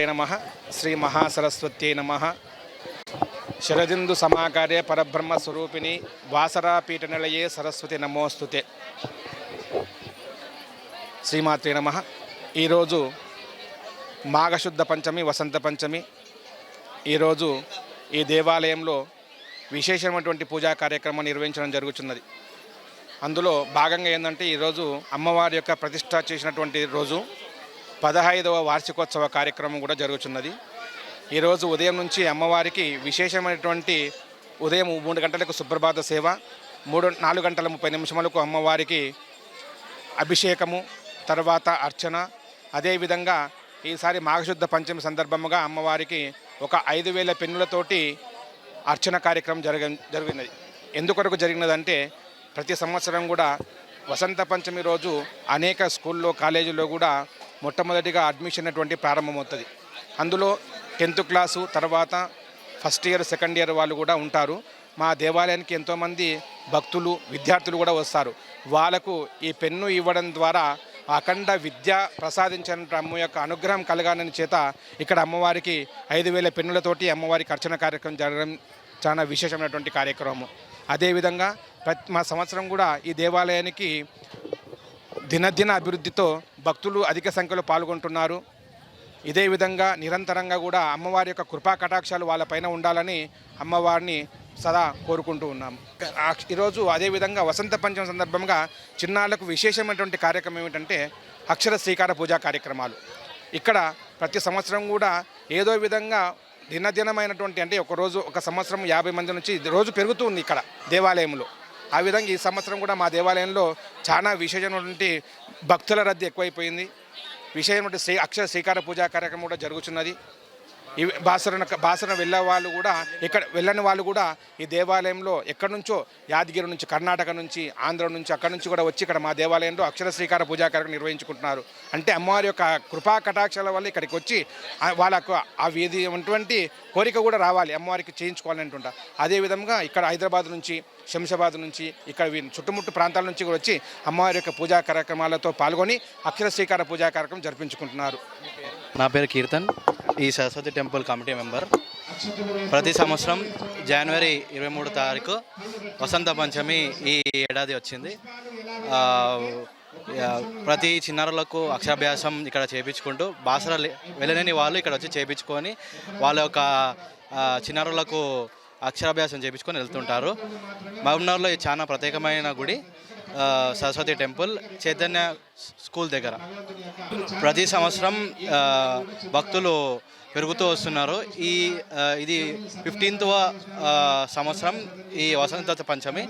శ్రీమాత్రే నమ. శ్రీ మహాసరస్వత్యై నమ. శరదిందు సమాకారే పరబ్రహ్మ స్వరూపిణి వాసరా పీఠ నిలయే సరస్వతి నమోస్తుతే. శ్రీమాత్రే నమ. ఈరోజు మాఘశుద్ధ పంచమి వసంత పంచమి. ఈరోజు ఈ దేవాలయంలో విశేషమైనటువంటి పూజా కార్యక్రమం నిర్వహించడం జరుగుతున్నది అందులో భాగంగా ఏంటంటే ఈరోజు అమ్మవారి యొక్క ప్రతిష్ట చేసినటువంటి రోజు. పదహైదవ వార్షికోత్సవ కార్యక్రమం కూడా జరుగుతున్నది ఈరోజు ఉదయం నుంచి అమ్మవారికి విశేషమైనటువంటి ఉదయం మూడు గంటలకు సుప్రభాత సేవ మూడు నాలుగు గంటల ముప్పై నిమిషములకు అమ్మవారికి అభిషేకము తర్వాత అర్చన. అదేవిధంగా ఈసారి మాఘశుద్ధ పంచమి సందర్భముగా అమ్మవారికి ఒక ఐదు వేల పెన్నులతోటి అర్చన కార్యక్రమం జరగ జరిగినది. ఎందుకొరకు జరిగినదంటే ప్రతి సంవత్సరం కూడా వసంత పంచమి రోజు అనేక స్కూల్లో కాలేజీల్లో కూడా మొట్టమొదటిగా అడ్మిషన్ అటువంటి ప్రారంభమవుతుంది. అందులో టెన్త్ క్లాసు తర్వాత ఫస్ట్ ఇయర్ సెకండ్ ఇయర్ వాళ్ళు కూడా ఉంటారు. మా దేవాలయానికి ఎంతోమంది భక్తులు విద్యార్థులు కూడా వస్తారు. వాళ్ళకు ఈ పెన్ను ఇవ్వడం ద్వారా అఖండ విద్య ప్రసాదించిన అమ్మ యొక్క అనుగ్రహం కలగాలని చేత ఇక్కడ అమ్మవారికి ఐదు వేల పెన్నులతోటి అమ్మవారికి అర్చన కార్యక్రమం జరగడం చాలా విశేషమైనటువంటి కార్యక్రమం అదేవిధంగా ప్రతి మా సంవత్సరం కూడా ఈ దేవాలయానికి దినదిన అభివృద్ధితో భక్తులు అధిక సంఖ్యలో పాల్గొంటున్నారు. ఇదే విధంగా నిరంతరంగా కూడా అమ్మవారి యొక్క కృపా కటాక్షాలు వాళ్ళపైన ఉండాలని అమ్మవారిని సదా కోరుకుంటూ ఉన్నాం. ఈరోజు అదేవిధంగా వసంత పంచమి సందర్భంగా చిన్నారులకు విశేషమైనటువంటి కార్యక్రమం ఏమిటంటే అక్షర శ్రీకార పూజా కార్యక్రమాలు. ఇక్కడ ప్రతి సంవత్సరం కూడా ఏదో విధంగా దినదినమైనటువంటి అంటే ఒక రోజు ఒక సంవత్సరం యాభై మంది నుంచి రోజు పెరుగుతూ ఉంది ఇక్కడ దేవాలయంలో. ఆ విధంగా ఈ సంవత్సరం కూడా మా దేవాలయంలో చాలా విశేషమైనటువంటి భక్తుల రద్దీ ఎక్కువైపోయింది. విశేషమైనటువంటి శ్రీ అక్షర శ్రీకార పూజా కార్యక్రమం కూడా జరుగుతున్నది ఈ బాసరణ బాసరణ వెళ్ళే వాళ్ళు కూడా ఇక్కడ వెళ్ళని వాళ్ళు కూడా ఈ దేవాలయంలో ఎక్కడి నుంచో యాదగిరి నుంచి కర్ణాటక నుంచి ఆంధ్ర నుంచి అక్కడి నుంచి కూడా వచ్చి ఇక్కడ మా దేవాలయంలో అక్షర శ్రీకార పూజా కార్యక్రమం నిర్వహించుకుంటున్నారు. అంటే అమ్మవారి యొక్క కృపా కటాక్షాల వల్ల ఇక్కడికి వచ్చి వాళ్ళకు ఆ వీధి ఉన్నటువంటి కోరిక కూడా రావాలి అమ్మవారికి చేయించుకోవాలంటుంటా అదేవిధంగా ఇక్కడ హైదరాబాద్ నుంచి శంషాబాద్ నుంచి ఇక్కడ చుట్టుముట్టు ప్రాంతాల నుంచి కూడా వచ్చి అమ్మవారి యొక్క పూజా కార్యక్రమాలతో పాల్గొని అక్షర శ్రీకార పూజా కార్యక్రమం జరిపించుకుంటున్నారు. నా పేరు కీర్తన్. ఈ సరస్వతి టెంపుల్ కమిటీ మెంబర్. ప్రతి సంవత్సరం జనవరి ఇరవై మూడు తారీఖు వసంత పంచమి ఈ ఏడాది వచ్చింది. ప్రతి చిన్నారులకు అక్షరాభ్యాసం ఇక్కడ చేయించుకుంటూ బాసర వెళ్ళలేని వాళ్ళు ఇక్కడ వచ్చి చేయించుకొని వాళ్ళ యొక్క చిన్నారులకు అక్షరాభ్యాసం చేయించుకొని వెళ్తుంటారు. మహబూబ్నగర్లో ఇది చాలా ప్రత్యేకమైన గుడి. సరస్వతి టెంపుల్ చైతన్య స్కూల్ దగ్గర. ప్రతి సంవత్సరం భక్తులు పెరుగుతూ వస్తున్నారు. ఈ ఇది ఫిఫ్టీన్త్వ సంవత్సరం ఈ వసంత పంచమి.